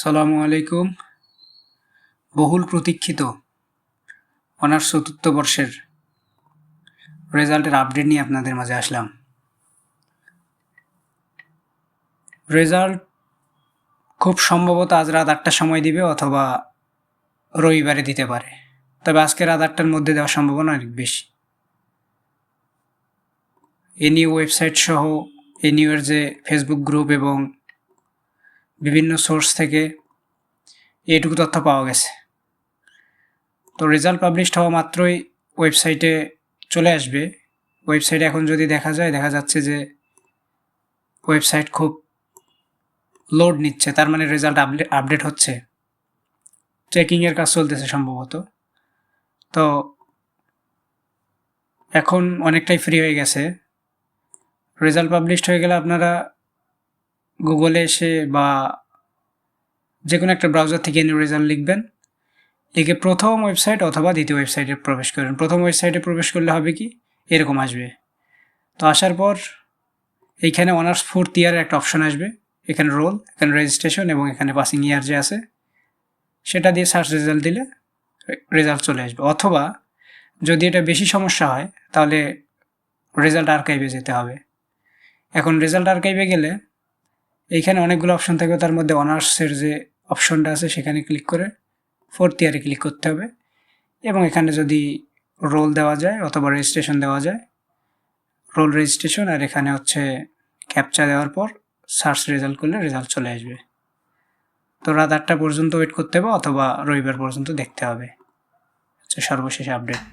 সালামু আলাইকুম। বহুল প্রতীক্ষিত অনার্স চতুর্থ বর্ষের রেজাল্টের আপডেট নিয়ে আপনাদের মাঝে আসলাম। রেজাল্ট খুব সম্ভবত আজ রাত আটটার সময় দিবে অথবা রবিবারে দিতে পারে। তবে আজকে রাত আটটার মধ্যে দেওয়ার সম্ভাবনা অনেক বেশি। এনিউ ওয়েবসাইট সহ এনিউয়ের যে ফেসবুক গ্রুপ এবং বিভিন্ন সোর্স থেকে এইটুকু তথ্য পাওয়া গেছে। তো রেজাল্ট পাবলিশড হওয়া মাত্রই ওয়েবসাইটে চলে আসবে। ওয়েবসাইটে এখন যদি দেখা যায়, দেখা যাচ্ছে যে ওয়েবসাইট খুব লোড নিচ্ছে, তার মানে রেজাল্ট আপডেট হচ্ছে। চেকিংয়ের কাজ চলতেছে সম্ভবত। তো এখন অনেকটাই ফ্রি হয়ে গেছে। রেজাল্ট পাবলিশড হয়ে গেলে আপনারা গুগলে এসে বা যে কোনো একটা ব্রাউজার থেকে এনে রেজাল্ট লিখবেন। লিখে প্রথম ওয়েবসাইট অথবা দ্বিতীয় ওয়েবসাইটে প্রবেশ করেন প্রথম ওয়েবসাইটে প্রবেশ করলে হবে কি? এরকম আসবে। তো আসার পর এইখানে অনার্স ফোর্থ ইয়ারের একটা অপশন আসবে। এখানে রোল এখানে রেজিস্ট্রেশন এবং এখানে পাসিং ইয়ার যে আছে, সেটা দিয়ে সার্চ রেজাল্ট দিলে রেজাল্ট চলে আসবে। অথবা যদি এটা বেশি সমস্যা হয়, তাহলে রেজাল্ট আর্কাইভে যেতে হবে। এখন রেজাল্ট আর্কাইভে গেলে এইখানে অনেকগুলো অপশন থাকবে। তার মধ্যে অনার্সের যে অপশনটা আছে, সেখানে ক্লিক করে ফোর্থ ইয়ারে ক্লিক করতে হবে। এবং এখানে যদি রোল দেওয়া যায় অথবা রেজিস্ট্রেশন দেওয়া যায় রোল রেজিস্ট্রেশন আর এখানে হচ্ছে ক্যাপচা দেওয়ার পর সার্চ রেজাল্ট করলে রেজাল্ট চলে আসবে। তো রাত আটটা পর্যন্ত ওয়েট করতে হবে অথবা রবিবার পর্যন্ত দেখতে হবে। হচ্ছে সর্বশেষ আপডেট